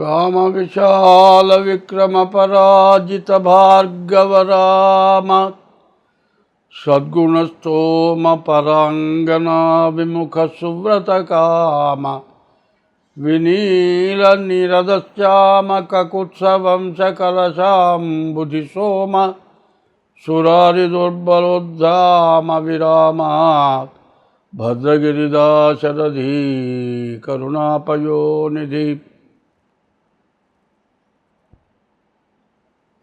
रामविशालविक्रमपराजितभार्गवराम सद्गुणस्तोमपराङ्गनाविमुख सुव्रतकाम विनीलनीरदश्चामकुत्सवं सकलशाम्बुधि सोम सुरारिदुर्बलोद्धामविराम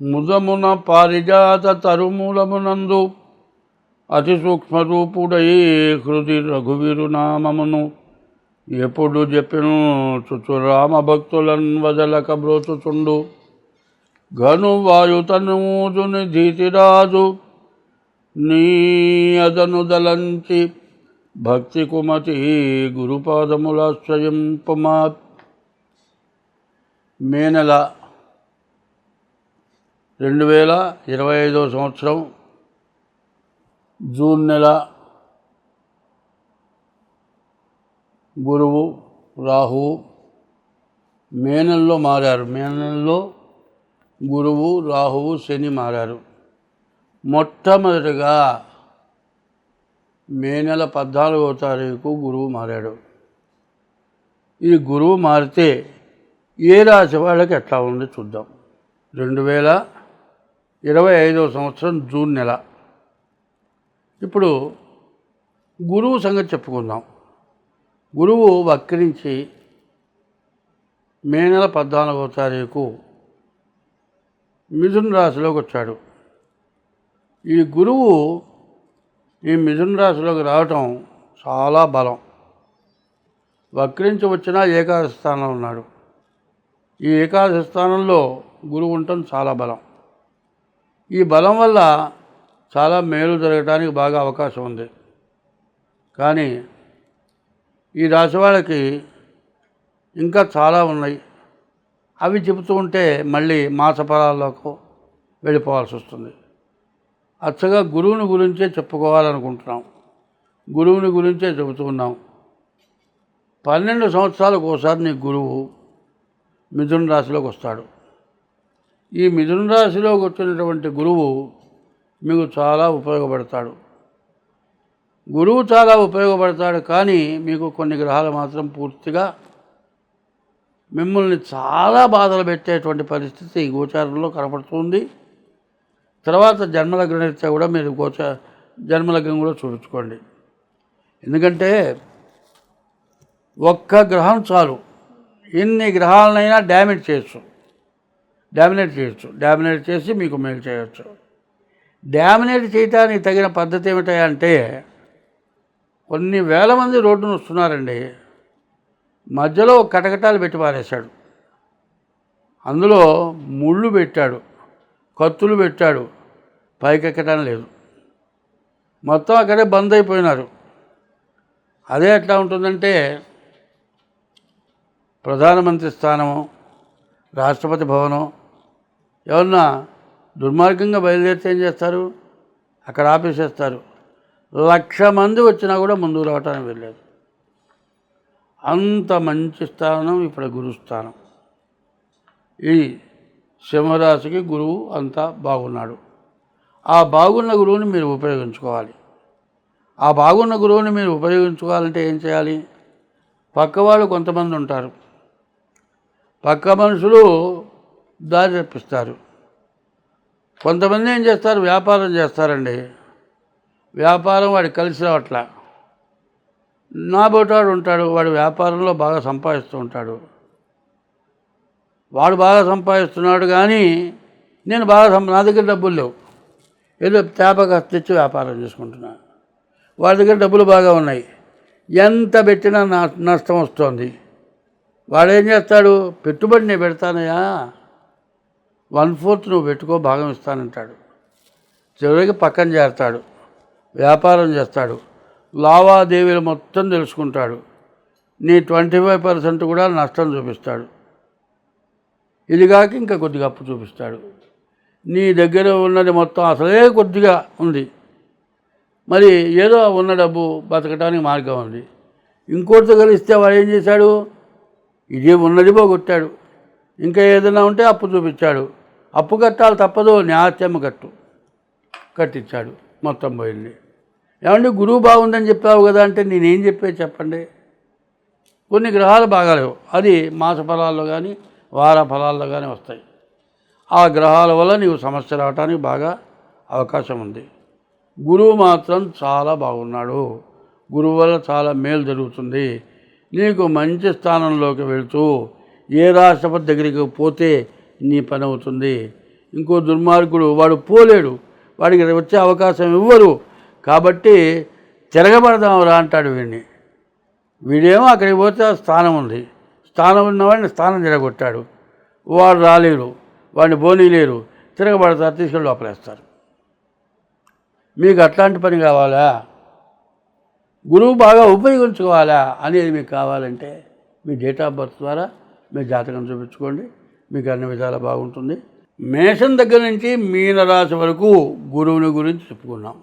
ముదమున పారిజాత తరుమూలమునందు అతి సూక్ష్మరూపుడై హృది రఘువీరు నామమును ఎప్పుడు చెప్పిను చుచురామ భక్తులను భక్తులన్ వదలక బ్రోచుచుండు ఘను వాయుతనూజుని ధీతిరాజు నీ అదను దలంచి భక్తి కుమతి గురుపాదముల మే మేనల రెండు వేల ఇరవై ఐదవ సంవత్సరం జూన్ నెల గురువు రాహువు మే నెలలో మారారు. మే నెలలో గురువు రాహువు శని మారారు. మొట్టమొదటిగా మే నెల పద్నాలుగవ తారీఖు గురువు మారాడు. ఈ గురువు మారితే ఏ రాశి వాళ్ళకి ఎట్లా ఉంది చూద్దాం. రెండు వేల ఇరవై ఐదవ సంవత్సరం జూన్ నెల. ఇప్పుడు గురువు సంగతి చెప్పుకుందాం. గురువు వక్రించి మే నెల పద్నాలుగవ తారీఖు మిథున రాశిలోకి వచ్చాడు. ఈ గురువు ఈ మిథున రాశిలోకి రావటం చాలా బలం. వక్రించి వచ్చినా ఏకాదశి స్థానంలో ఉన్నాడు. ఈ ఏకాదశి స్థానంలో గురువు ఉండటం చాలా బలం. ఈ బలం వల్ల చాలా మేలు జరగడానికి బాగా అవకాశం ఉంది. కానీ ఈ రాశి వాళ్ళకి ఇంకా చాలా ఉన్నాయి. అవి చెబుతూ ఉంటే మళ్ళీ మాసఫలాల్లోకి వెళ్ళిపోవాల్సి వస్తుంది. అచ్చగా గురువుని గురించే చెప్పుకోవాలనుకుంటున్నాం. గురువుని గురించే చెబుతున్నాం పన్నెండు సంవత్సరాలకు ఒకసారి నీ గురువు మిథున రాశిలోకి వస్తాడు. ఈ మిథున రాశిలో కూర్చున్నటువంటి గురువు మీకు చాలా ఉపయోగపడతాడు. గురువు చాలా ఉపయోగపడతాడు కానీ మీకు కొన్ని గ్రహాలు మాత్రం పూర్తిగా మిమ్మల్ని చాలా బాధలు పెట్టేటువంటి పరిస్థితి గోచారంలో కనపడుతుంది. తర్వాత జన్మలగ్నం ఇస్తే కూడా మీరు గోచ జన్మలగ్నం కూడా చూపించుకోండి. ఎందుకంటే ఒక్క గ్రహం చాలు. ఎన్ని గ్రహాలనైనా డ్యామేజ్ చేయొచ్చు. డామినేట్ చేయొచ్చు. డామినేట్ చేసి మీకు మేలు చేయొచ్చు. డామినేట్ చేయటానికి తగిన పద్ధతి ఏమిటంటే కొన్ని వేల మంది రోడ్డును వస్తున్నారండి. మధ్యలో కటకటాలు పెట్టి పారేశాడు. అందులో ముళ్ళు పెట్టాడు. కత్తులు పెట్టాడు. పైకెక్కడం లేదు. మొత్తం అక్కడే బంద్ అయిపోయినారు. అదే ఎట్లా ఉంటుందంటే ప్రధానమంత్రి స్థానము రాష్ట్రపతి భవనం ఎవరన్నా దుర్మార్గంగా బయలుదేరితే ఏం చేస్తారు? అక్కడ ఆపేసేస్తారు. లక్ష మంది వచ్చినా కూడా ముందుకు రావటానికి వెళ్ళలేదు అంత మంచి స్థానం ఇప్పుడు గురుస్థానం ఈ సింహరాశికి గురువు అంతా బాగున్నాడు. ఆ బాగున్న గురువుని మీరు ఉపయోగించుకోవాలి. ఆ బాగున్న గురువుని మీరు ఉపయోగించుకోవాలంటే ఏం చేయాలి? పక్కవాళ్ళు కొంతమంది ఉంటారు. పక్క మనుషులు దారి తెప్పిస్తారు కొంతమంది ఏం చేస్తారు? వ్యాపారం చేస్తారండి. వ్యాపారం వాడికి కలిసి రావట్లా. నా బోటాడు ఉంటాడు వాడు వ్యాపారంలో బాగా సంపాదిస్తూ ఉంటాడు. వాడు బాగా సంపాదిస్తున్నాడు కానీ నేను బాగా సంపా నా దగ్గర డబ్బులు లేవు. ఏదో తేపగా తెచ్చి వ్యాపారం చేసుకుంటున్నా. వాడి దగ్గర డబ్బులు బాగా ఉన్నాయి. ఎంత పెట్టినా నష్టం వస్తుంది. వాడేం చేస్తాడు? పెట్టుబడి నేను పెడతానయ్యా. వన్ ఫోర్త్ నువ్వు పెట్టుకో భాగం ఇస్తానంటాడు. చివరికి పక్కన చేస్తాడు వ్యాపారం చేస్తాడు. లావాదేవీలు మొత్తం తెలుసుకుంటాడు. నీ ట్వంటీ ఫైవ్ పర్సెంట్ కూడా నష్టం చూపిస్తాడు. ఇది కాక ఇంకా కొద్దిగా అప్పు చూపిస్తాడు. నీ దగ్గర ఉన్నది మొత్తం అసలే కొద్దిగా ఉంది. మరి ఏదో ఉన్న డబ్బు బతకడానికి మార్గం ఉంది. ఇంకోటితో కలిస్తే వాడు ఏం చేశాడు? ఇదే ఉన్నది పోగొట్టాడు. ఇంకా ఏదైనా ఉంటే అప్పు చూపించాడు. అప్పు కట్టాలి తప్పదు న్యాత్యమ్మ కట్టు. కట్టించాడు మొత్తం పోయింది. ఏమండి గురువు బాగుందని చెప్పావు కదా అంటే నేనేం చెప్పే చెప్పండి? కొన్ని గ్రహాలు బాగాలేవు అది మాస ఫలాల్లో కానీ వార ఫలాల్లో కానీ వస్తాయి. ఆ గ్రహాల వల్ల నీవు సమస్య రావడానికి బాగా అవకాశం ఉంది. గురువు మాత్రం చాలా బాగున్నాడు. గురువు వల్ల చాలా మేలు జరుగుతుంది. నీకు మంచి స్థానంలోకి వెళ్తూ ఏ రాష్ట్రపతి దగ్గరికి పోతే నీ పని అవుతుంది ఇంకో దుర్మార్గుడు వాడు పోలేడు. వాడికి వచ్చే అవకాశం ఇవ్వరు. కాబట్టి తిరగబడదాం రా అంటాడు వీడిని. వీడేమో అక్కడికి పోతే స్థానం ఉంది. స్థానం ఉన్నవాడిని స్థానం తిరగొట్టాడు. వాడు రాలేరు. వాడిని బోనీలేరు తిరగబడతారు తీసుకెళ్ళి లోపలేస్తారు. మీకు అట్లాంటి పని కావాలా? గురువు బాగా ఉపయోగించుకోవాలా? అనేది మీకు కావాలంటే మీ డేట్ ఆఫ్ బర్త్ ద్వారా మీ జాతకం చూపించుకోండి. మీకు అన్ని విధాలా బాగుంటుంది. మేషం దగ్గర నుంచి మీనరాశి వరకు గురువుని గురించి చెప్పుకున్నాం.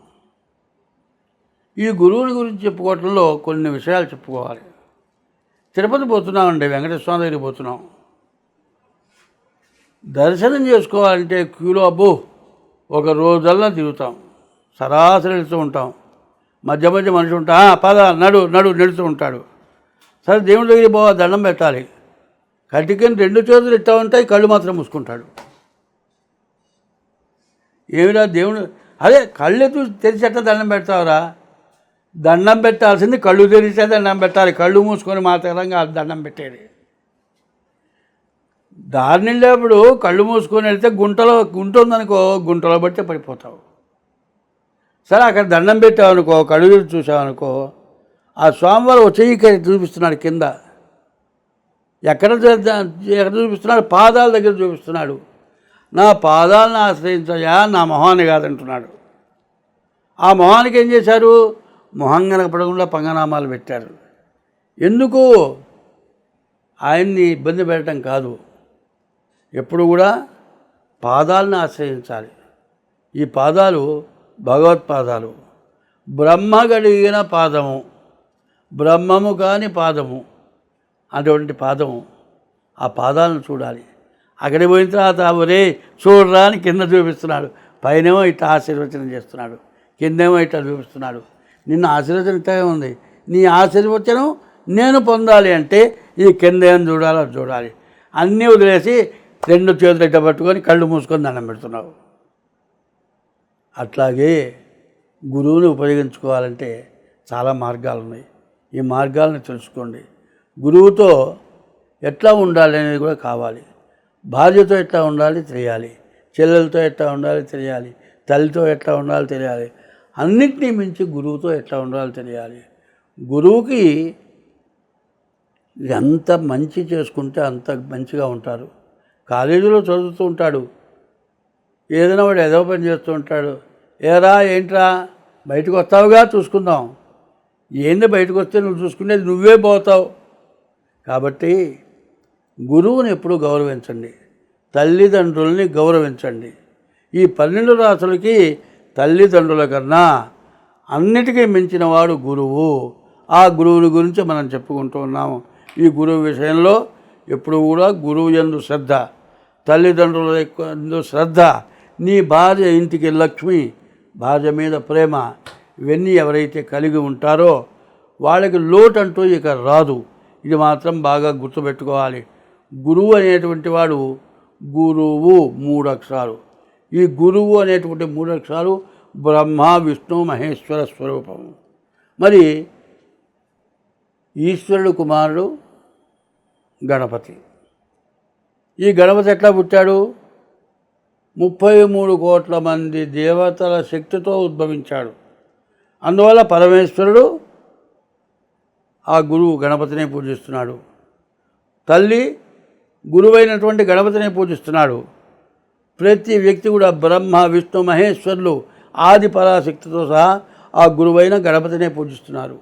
ఈ గురువుని గురించి చెప్పుకోవటంలో కొన్ని విషయాలు చెప్పుకోవాలి. తిరుపతి పోతున్నామండి వెంకటేశ్వర దగ్గర దగ్గరికి పోతున్నాం. దర్శనం చేసుకోవాలంటే క్యూలో అబ్బో ఒక రోజల్లా తిరుగుతాం. సరాసరి వెళ్తూ ఉంటాం. మధ్య మధ్య మనిషి ఉంటా పద నడు నడు నడుతూ ఉంటాడు. సరే దేవుడి దగ్గరికి పోవాలి దండం పెట్టాలి. కటికని రెండు చేతులు ఇట్టా ఉంటాయి కళ్ళు మాత్రం మూసుకుంటాడు. ఏమిరా దేవుడు? అదే కళ్ళు చూసి తెరిచేట దండం పెడతావురా? దండం పెట్టాల్సింది కళ్ళు తెరిచే దండం పెట్టాలి. కళ్ళు మూసుకొని మాత్రంగా దండం పెట్టేది. దారి వెళ్ళేప్పుడు కళ్ళు మూసుకొని వెళ్తే గుంటలో గుంట ఉందనుకో గుంటలో పడితే పడిపోతావు. సరే అక్కడ దండం పెట్టావనుకో కళ్ళు తెరిచి చూసావనుకో ఆ స్వామివారు ఒక చెయ్యి చూపిస్తున్నాడు కింద. ఎక్కడ చూ- ఎక్కడ చూపిస్తున్నాడు? పాదాల దగ్గర చూపిస్తున్నాడు. నా పాదాలను ఆశ్రయించయా నా మొహాన్ని కాదంటున్నాడు. ఆ మొహానికి ఏం చేశారు? మొహం కనపడకుండా పంగనామాలు పెట్టారు. ఎందుకు? ఆయన్ని ఇబ్బంది పెట్టడం కాదు. ఎప్పుడు కూడా పాదాలను ఆశ్రయించాలి. ఈ పాదాలు భగవత్పాదాలు. బ్రహ్మ గడిగిన పాదము. బ్రహ్మము కాని పాదము. అటువంటి పాదం. ఆ పాదాలను చూడాలి. అక్కడికి పోయిన తర్వాత ఒరే చూడరా అని కింద చూపిస్తున్నాడు. పైనేమో ఇట్లా ఆశీర్వచనం చేస్తున్నాడు. కిందేమో ఇట్లా చూపిస్తున్నాడు. నిన్ను ఆశీర్వచనం ఉంది. నీ ఆశీర్వచనం నేను పొందాలి అంటే ఈ కింద ఏం చూడాలో చూడాలి. అన్నీ వదిలేసి రెండు చేతులు ఇట్ట పట్టుకొని కళ్ళు మూసుకొని దండం పెడుతున్నావు. అట్లాగే గురువుని ఉపయోగించుకోవాలంటే చాలా మార్గాలు ఉన్నాయి ఈ మార్గాలను తెలుసుకోండి. గురువుతో ఎట్లా ఉండాలి అనేది కూడా కావాలి. భార్యతో ఎట్లా ఉండాలి తెలియాలి. చెల్లెలతో ఎట్లా ఉండాలి తెలియాలి. తల్లితో ఎట్లా ఉండాలి తెలియాలి. అన్నిటినీ మించి గురువుతో ఎట్లా ఉండాలి తెలియాలి. గురువుకి ఎంత మంచి చేసుకుంటే అంత మంచిగా ఉంటారు. కాలేజీలో చదువుతూ ఉంటాడు. ఏదైనా వాడు ఏదో పని చేస్తూ ఉంటాడు. ఏరా ఏంట్రా? బయటకు వస్తావుగా? చూసుకుందాం. ఏంది బయటకు వస్తే నువ్వు చూసుకునేది నువ్వే పోతావు. కాబట్టి గురువుని ఎప్పుడూ గౌరవించండి. తల్లిదండ్రుల్ని గౌరవించండి. ఈ పన్నెండు రాసులకి తల్లిదండ్రుల కన్నా అన్నిటికీ మించిన వాడు గురువు. ఆ గురువుని గురించి మనం చెప్పుకుంటూ ఉన్నాము ఈ గురువు విషయంలో ఎప్పుడు కూడా గురువు ఎందు శ్రద్ధ తల్లిదండ్రుల ఎందు శ్రద్ధ నీ భార్య ఇంటికి లక్ష్మి భార్య మీద ప్రేమ ఇవన్నీ ఎవరైతే కలిగి ఉంటారో వాళ్ళకి లోటు అంటూ ఇక రాదు. ఇది మాత్రం బాగా గుర్తుపెట్టుకోవాలి. గురువు అనేటువంటి వాడు గురువు మూడు అక్షరాలు ఈ గురువు అనేటువంటి మూడు అక్షరాలు బ్రహ్మ విష్ణు మహేశ్వర స్వరూపం. మరి ఈశ్వరుడు కుమారుడు గణపతి. ఈ గణపతి ఎట్లా పుట్టాడు? ముప్పై మూడు కోట్ల మంది దేవతల శక్తితో ఉద్భవించాడు. అందువల్ల పరమేశ్వరుడు ఆ గురువు గణపతిని పూజిస్తున్నాడు. తల్లి గురువైనటువంటి గణపతిని పూజిస్తున్నాడు. ప్రతి వ్యక్తి కూడా బ్రహ్మ విష్ణు మహేశ్వరులు ఆది పరాశక్తితో సహా ఆ గురువైన గణపతినే పూజిస్తున్నారు.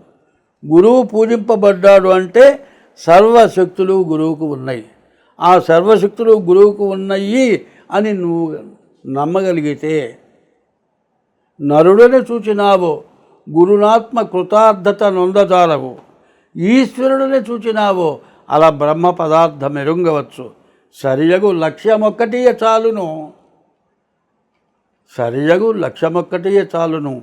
గురువు పూజింపబడ్డాడు అంటే సర్వశక్తులు గురువుకు ఉన్నాయి. ఆ సర్వశక్తులు గురువుకు ఉన్నాయి అని నువ్వు నమ్మగలిగితే నరుడని చూచినావు గురునాత్మ కృతార్థత నొందజాలవు. ఈశ్వరుడిని చూచినావో అలా బ్రహ్మ పదార్థం ఎరుంగవచ్చు. సరియగు లక్ష్యమొక్కటియే చాలును. సరియగు లక్ష్యమొక్కటియే చాలును.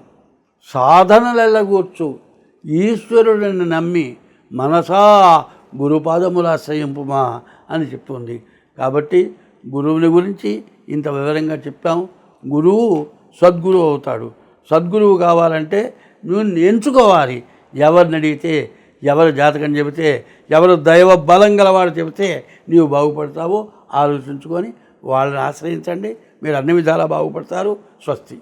సాధనలెల్లగూర్చు ఈశ్వరుడిని నమ్మి మనసా గురుపాదముల ఆశ్రయింపుమా అని చెప్తుంది. కాబట్టి గురువుని గురించి ఇంత వివరంగా చెప్పాం. గురువు సద్గురువు అవుతాడు. సద్గురువు కావాలంటే నువ్వు ఎంచుకోవాలి. ఎవరిని అడిగితే ఎవరు జాతకం చెబితే ఎవరు దైవ బలం గలవాడు చెబితే నీవు బాగుపడతావో. ఆలోచించుకొని వాళ్ళని ఆశ్రయించండి. మీరు అన్ని విధాలా బాగుపడతారు. స్వస్తి.